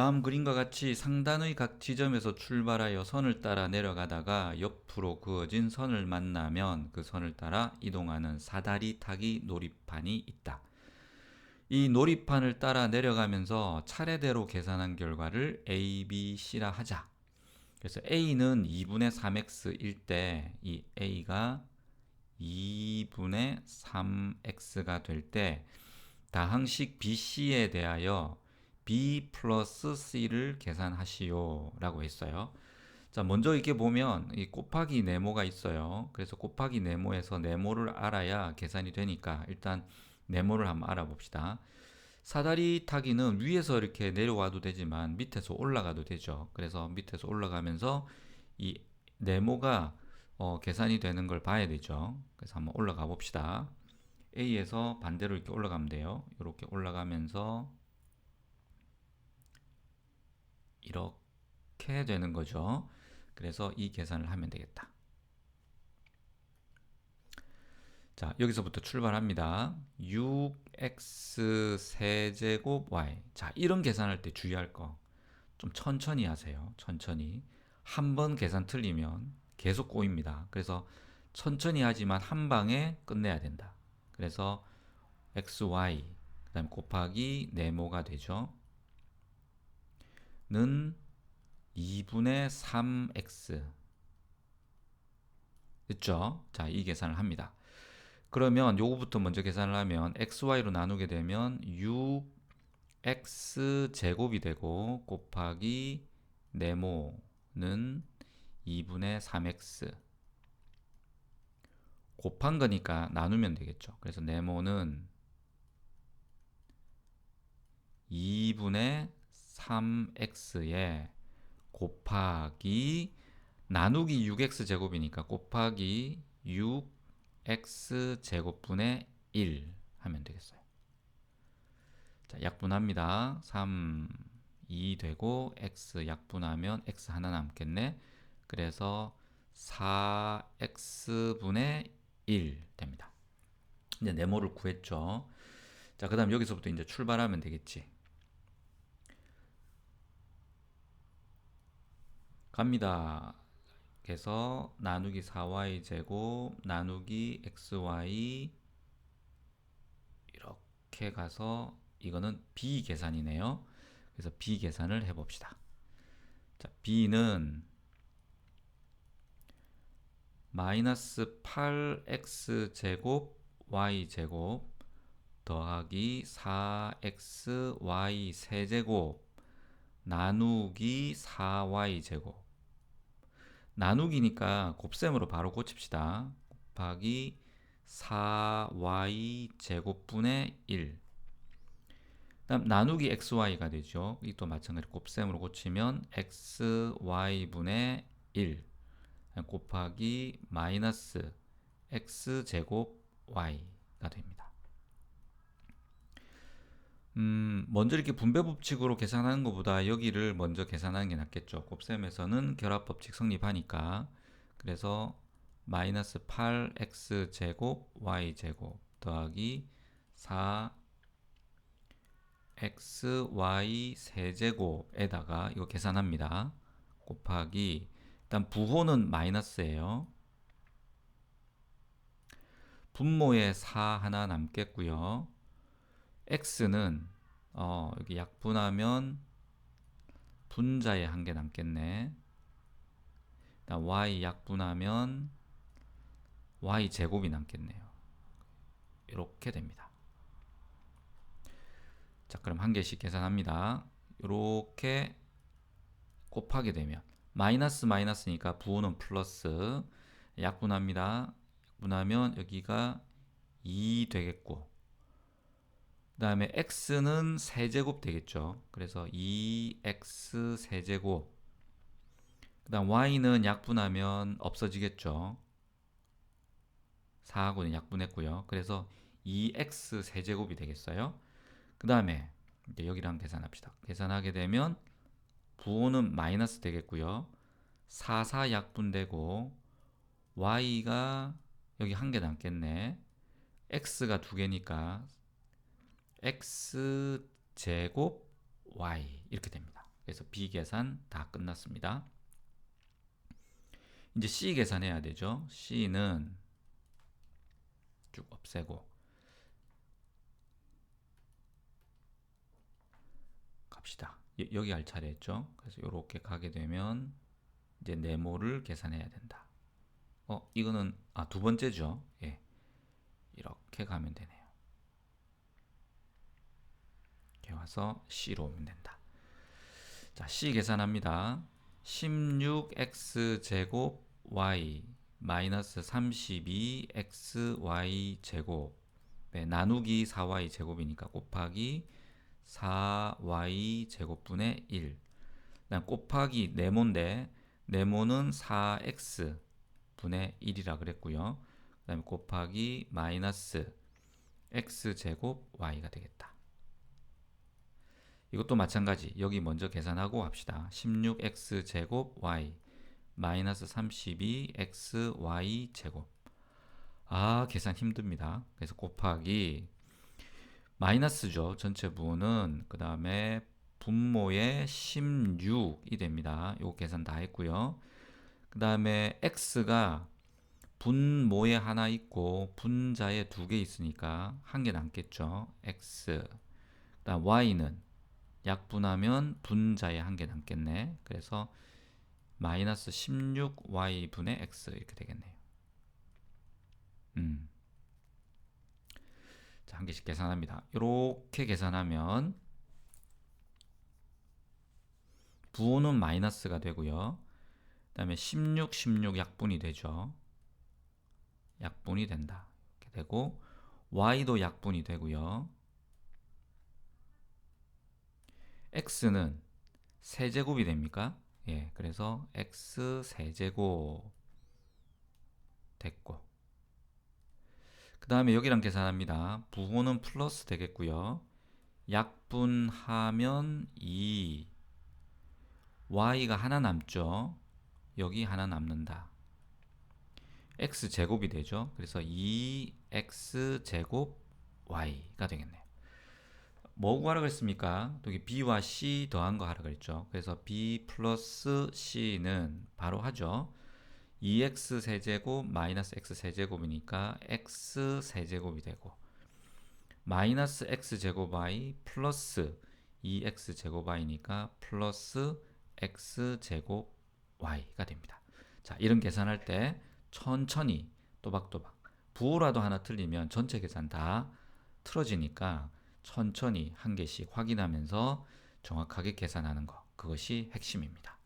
다음 그림과 같이 상단의 각 지점에서 출발하여 선을 따라 내려가다가 옆으로 그어진 선을 만나면 그 선을 따라 이동하는 사다리 타기 놀이판이 있다. 이 놀이판을 따라 내려가면서 차례대로 계산한 결과를 A, B, C라 하자. 그래서 A는 2분의 3X일 때 이 A가 2분의 3X가 될 때 다항식 BC에 대하여 b 플러스 c를 계산하시오 라고 했어요. 자, 먼저 이렇게 보면 이 곱하기 네모가 있어요. 그래서 곱하기 네모에서 네모를 알아야 계산이 되니까 일단 네모를 한번 알아봅시다. 사다리 타기는 위에서 이렇게 내려와도 되지만 밑에서 올라가도 되죠. 그래서 밑에서 올라가면서 이 네모가 어, 계산이 되는 걸 봐야 되죠. 그래서 한번 올라가 봅시다. A에서 반대로 이렇게 올라가면 돼요. 이렇게 올라가면서 이렇게 되는 거죠. 그래서 이 계산을 하면 되겠다. 자, 여기서부터 출발합니다. 6x 세제곱 y. 자, 이런 계산할 때 주의할 거. 좀 천천히 하세요. 천천히. 한 번 계산 틀리면 계속 꼬입니다. 그래서 천천히 하지만 한 방에 끝내야 된다. 그래서 xy 그다음 곱하기 네모가 되죠. 는 2분의 3x 됐죠? 자, 이 계산을 합니다. 그러면 요거부터 먼저 계산을 하면 xy로 나누게 되면 6x 제곱이 되고 곱하기 네모는 2분의 3x 곱한 거니까 나누면 되겠죠. 그래서 네모는 2분의 3x에 곱하기 나누기 6x 제곱이니까 곱하기 6x 제곱분의 1 하면 되겠어요. 자, 약분합니다. 3, 2 되고 x 약분하면 x 하나 남겠네. 그래서 4x분의 1 됩니다. 이제 네모를 구했죠. 자, 그 다음 여기서부터 이제 출발하면 되겠지. 갑니다. 그래서 나누기 4y 제곱 나누기 xy 이렇게 가서 이거는 b 계산이네요. 그래서 b 계산을 해 봅시다. 자, b는 마이너스 8x 제곱 y 제곱 더하기 4xy 세제곱 나누기 4y 제곱 나누기니까 곱셈으로 바로 고칩시다. 곱하기 4y 제곱분의 1 다음 나누기 xy가 되죠. 이또 마찬가지로 곱셈으로 고치면 xy분의 1 곱하기 마이너스 x제곱 y가 됩니다. 음, 먼저 이렇게 분배 법칙으로 계산하는 것보다 여기를 먼저 계산하는 게 낫겠죠. 곱셈에서는 결합 법칙 성립하니까. 그래서 마이너스 8x 제곱 y 제곱 더하기 4xy 세제곱에다가 이거 계산합니다. 곱하기 일단 부호는 마이너스예요. 분모에 4 하나 남겠고요. X는 어, 여기 약분하면 분자에 한 개 남겠네. y 약분하면 y 제곱이 남겠네요. 이렇게 됩니다. 자, 그럼 한 개씩 계산합니다. 이렇게 곱하게 되면 마이너스 마이너스니까 부호는 플러스 약분합니다. 약분하면 여기가 2 되겠고 그 다음에 x는 세제곱 되겠죠. 그래서 2x 세제곱 그 다음 y는 약분하면 없어지겠죠. 4하고는 약분했고요. 그래서 2x 세제곱이 되겠어요. 그 다음에 여기랑 계산합시다. 계산하게 되면 부호는 마이너스 되겠고요. 4, 4 약분되고 y가 여기 한 개 남겠네. x가 두 개니까 x 제곱 y 이렇게 됩니다. 그래서 B 계산 다 끝났습니다. 이제 C 계산해야 되죠. C는 쭉 없애고 갑시다. 여- 여기 할 차례였죠. 그래서 이렇게 가게 되면 이제 네모를 계산해야 된다. 어, 이거는 아, 두 번째죠. 예. 이렇게 가면 되네요. 이렇게 와서 C로 오면 된다. 자, C 계산합니다. 16x 제곱 y 마이너스 32xy 제곱 네, 나누기 4y 제곱이니까 곱하기 4y 제곱분의 1 그다음 곱하기 네모인데 네모는 4x 분의 1이라 그랬고요. 그 다음에 곱하기 마이너스 x 제곱 y가 되겠다. 이것도 마찬가지. 여기 먼저 계산하고 합시다. 16x 제곱 y 마이너스 32xy 제곱. 아, 계산 힘듭니다. 그래서 곱하기 마이너스죠. 전체 부호는 그 다음에 분모의 16이 됩니다. 요 계산 다 했고요. 그 다음에 x가 분모에 하나 있고 분자에 두 개 있으니까 한 개 남겠죠. x. 그 다음 y는 약분하면 분자에 한 개 남겠네. 그래서 마이너스 16y 분의 x 이렇게 되겠네요. 음. 자, 한 개씩 계산합니다. 이렇게 계산하면 부호는 마이너스가 되고요. 그 다음에 16, 16 약분이 되죠. 약분이 된다. 이렇게 되고 y도 약분이 되고요. X는 세제곱이 됩니까? 예, 그래서 x 세제곱 됐고 그 다음에 여기랑 계산합니다. 부호는 플러스 되겠고요. 약분하면 2 y가 하나 남죠. 여기 하나 남는다. x 제곱이 되죠. 그래서 2x 제곱 y가 되겠네요. 뭐 구하라고 했습니까? 여기 b와 c 더한 거 하라고 했죠. 그래서 b 플러스 c는 바로 하죠. 2x 세제곱 마이너스 x 세제곱이니까 x 세제곱이 되고 마이너스 x 제곱 y 플러스 2x 제곱 y니까 플러스 x 제곱 y가 됩니다. 자, 이런 계산할 때 천천히 또박또박 부호라도 하나 틀리면 전체 계산 다 틀어지니까 천천히 한 개씩 확인하면서 정확하게 계산하는 것 그것이 핵심입니다.